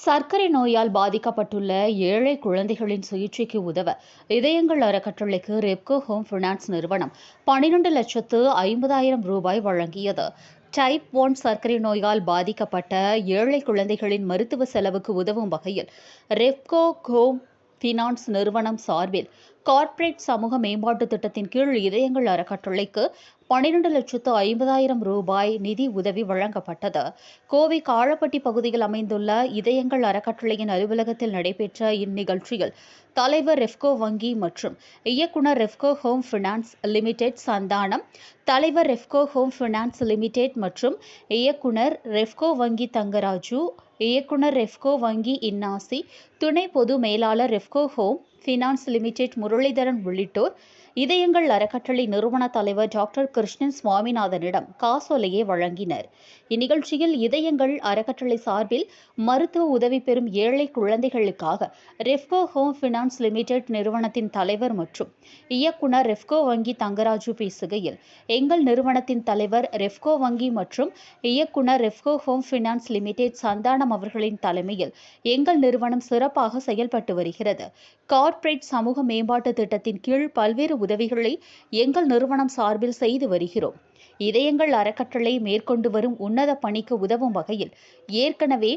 சர்க்கரை நோயால் பாதிக்கப்பட்டுள்ள ஏழை குழந்தைகளின் சிகிச்சைக்கு உதவ இதயங்கள் அறக்கட்டளைக்கு ரெப்கோ ஹோம் ஃபினான்ஸ் நிறுவனம் பன்னிரண்டு லட்சத்து ஐம்பதாயிரம் ரூபாய் வழங்கியது. டைப் ஒன் சர்க்கரை நோயால் பாதிக்கப்பட்ட ஏழை குழந்தைகளின் மருத்துவ செலவுக்கு உதவும் வகையில் ரெப்கோ ஹோம் ஃபினான்ஸ் நிறுவனம் சார்பில் கார்ப்பரேட் சமூக மேம்பாட்டு திட்டத்தின் கீழ் இதயங்கள் அறக்கட்டளைக்கு பன்னிரண்டு லட்சத்து ஐம்பதாயிரம் ரூபாய் நிதி உதவி வழங்கப்பட்டது. கோவை காழப்பட்டி பகுதியில் அமைந்துள்ள இதயங்கள் அறக்கட்டளையின் அலுவலகத்தில் நடைபெற்ற இந்நிகழ்ச்சியில் தலைவர் ரெஃப்கோ வங்கி மற்றும் இயக்குனர் Repco home finance limited Santhanam தலைவர் ரெஃப்கோ ஹோம் ஃபினான்ஸ் லிமிடெட் மற்றும் இயக்குனர் ரெஃப்கோ வங்கி தங்கராஜு இயக்குனர் ரெஃப்கோ வங்கி இன்னாசி துணை பொது மேலாளர் Repco home finance limited Muralidharan உள்ளிட்டோர் இதயங்கள் அறக்கட்டளை நிறுவன தலைவர் டாக்டர் கிருஷ்ணன் சுவாமிநாதனிடம் காசோலையை வழங்கினர். இந்நிகழ்ச்சியில் இதயங்கள் அறக்கட்டளை சார்பில் மருத்துவ உதவி பெறும் ஏழை குழந்தைகளுக்காக ரெஃப்கோ ஹோம் ஃபினான்ஸ் லிமிடெட் நிறுவனத்தின் தலைவர் மற்றும் இயக்குனர் ரெஃப்கோ வங்கி தங்கராஜு பேசுகையில் எங்கள் நிறுவனத்தின் தலைவர் ரெஃப்கோ வங்கி மற்றும் இயக்குனர் Repco home finance limited Santhanam அவர்களின் தலைமையில் எங்கள் நிறுவனம் சிறப்பாக செயல்பட்டு வருகிறது. கார்ப்பரேட் சமூக மேம்பாட்டு திட்டத்தின் கீழ் பல்வேறு உதவிகளை எங்கள் நிறுவனம் சார்பில் செய்து வருகிறோம். இதயங்கள் அறக்கட்டளை மேற்கொண்டு வரும் உன்னத பணிக்கு உதவும் வகையில் ஏற்கனவே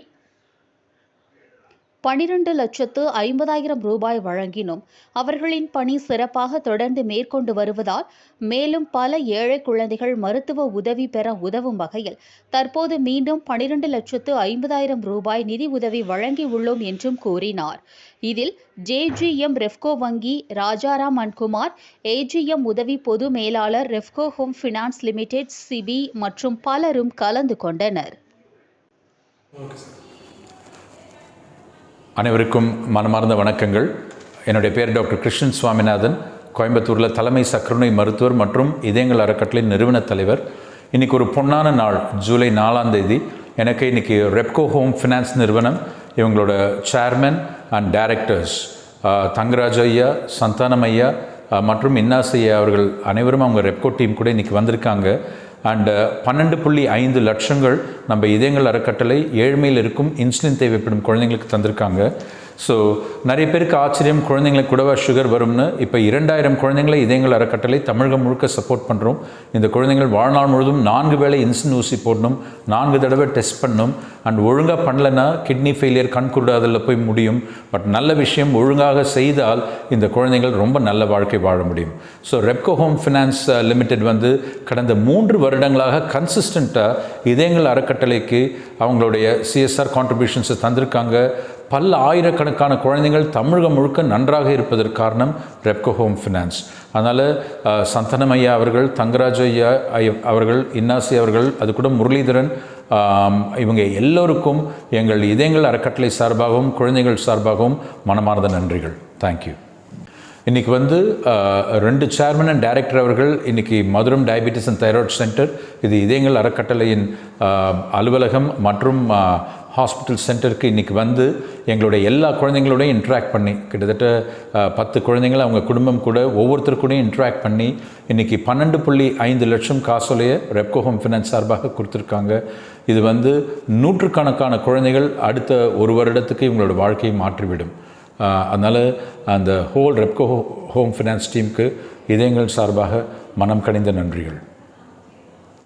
பனிரெண்டு லட்சத்து ஐம்பதாயிரம் ரூபாய் வழங்கினோம் அவர்களின் பணி சிறப்பாக தொடர்ந்து மேற்கொண்டு வருவதால் மேலும் பல ஏழை குழந்தைகள் மருத்துவ உதவி பெற உதவும் வகையில் தற்போது மீண்டும் பனிரெண்டு லட்சத்து ஐம்பதாயிரம் ரூபாய் நிதி உதவி வழங்கியுள்ளோம் என்றும் கூறினார். இதில் ஜேஜிஎம் ரெஃப்கோ வங்கி ராஜாராம் அன்குமார் ஏஜிஎம் உதவி பொது மேலாளர் Repco home finance limited Sibi மற்றும் பலரும் கலந்து கொண்டனர். அனைவருக்கும் மனமார்ந்த வணக்கங்கள். என்னுடைய பேர் டாக்டர் கிருஷ்ணன் சுவாமிநாதன். கோயம்புத்தூரில் தலைமை சக்கரநோய் மருத்துவர் மற்றும் இதயங்கள் அறக்கட்டளை நிறுவன தலைவர். இன்றைக்கி ஒரு பொன்னான நாள் ஜூலை நாலாம் தேதி. எனக்கு இன்றைக்கி ரெப்கோ ஹோம் ஃபினான்ஸ் நிறுவனம் இவங்களோட சேர்மன் அண்ட் டைரக்டர்ஸ் தங்கராஜ் ஐயா சந்தானம் ஐயா மற்றும் இன்னாஸ் ஐயா அவர்கள் அனைவரும் அவங்க ரெப்கோ டீம் கூட இன்றைக்கி வந்திருக்காங்க. அண்டு uh, பன்னெண்டு புள்ளி ஐந்து லட்சங்கள் நம்ம இதயங்கள் அறக்கட்டளை ஏழ்மையில் இருக்கும் இன்சுலின் தேவைப்படும் குழந்தைங்களுக்கு தந்திருக்காங்க. ஸோ நிறைய பேருக்கு ஆச்சரியம் குழந்தைங்களுக்கு கூடவா சுகர் வரும்னு. இப்போ இரண்டாயிரம் குழந்தைங்களை இதயங்கள் அறக்கட்டளை தமிழகம் முழுக்க சப்போர்ட் பண்ணுறோம் இந்த குழந்தைங்கள் வாழ்நாள் முழுதும் நான்கு வேளை இன்சுலின் ஊசி போடணும் நான்கு தடவை டெஸ்ட் பண்ணணும். அண்ட் ஒழுங்காக பண்ணலைன்னா கிட்னி ஃபெயிலியர் கண் குருடாதலில் போய் முடியும். பட் நல்ல விஷயம் ஒழுங்காக செய்தால் இந்த குழந்தைகள் ரொம்ப நல்ல வாழ்க்கை வாழ முடியும். So Repco home finance limited வந்து கடந்த மூன்று வருடங்களாக கன்சிஸ்டண்ட்டாக இதயங்கள் அறக்கட்டளைக்கு அவங்களுடைய சிஎஸ்ஆர் கான்ட்ரிபியூஷன்ஸை தந்திருக்காங்க. பல ஆயிரக்கணக்கான குழந்தைகள் தமிழகம் முழுக்க நன்றாக இருப்பதற்கு காரணம் ரெப்கோ ஹோம் ஃபினான்ஸ் அதனால் சந்தனம் ஐயா அவர்கள் தங்கராஜ் ஐயா அவர்கள் இன்னாசி அவர்கள் அது கூட முரளிதரன் இவங்க எல்லோருக்கும் எங்கள் இதயங்கள் அறக்கட்டளை சார்பாகவும் குழந்தைகள் சார்பாகவும் மனமார்ந்த நன்றிகள். தேங்க்யூ இன்றைக்கி வந்து ரெண்டு சேர்மன் அண்ட் டைரக்டர் அவர்கள் இன்றைக்கி Madhuram diabetes and thyroid centre இது இதயங்கள் அறக்கட்டளையின் அலுவலகம் மற்றும் ஹாஸ்பிட்டல் சென்டருக்கு இன்றைக்கி வந்து எங்களுடைய எல்லா குழந்தைங்களோடையும் இன்ட்ராக்ட் பண்ணி கிட்டத்தட்ட பத்து குழந்தைங்களை அவங்க குடும்பம் கூட ஒவ்வொருத்தருக்கூடையும் இன்ட்ராக்ட் பண்ணி இன்றைக்கி பன்னெண்டு புள்ளி ஐந்து லட்சம் காசோலையை ரெப்கோ ஹோம் ஃபினான்ஸ் சார்பாக கொடுத்துருக்காங்க. இது வந்து நூற்றுக்கணக்கான குழந்தைகள் அடுத்த ஒரு வருடத்துக்கு இவங்களோட வாழ்க்கையை மாற்றிவிடும். அதனால் அந்த ஹோல் ரெப்கோ ஹோம் ஃபினான்ஸ் டீமுக்கு இதயங்கள் சார்பாக மனம் கணிந்த நன்றிகள்.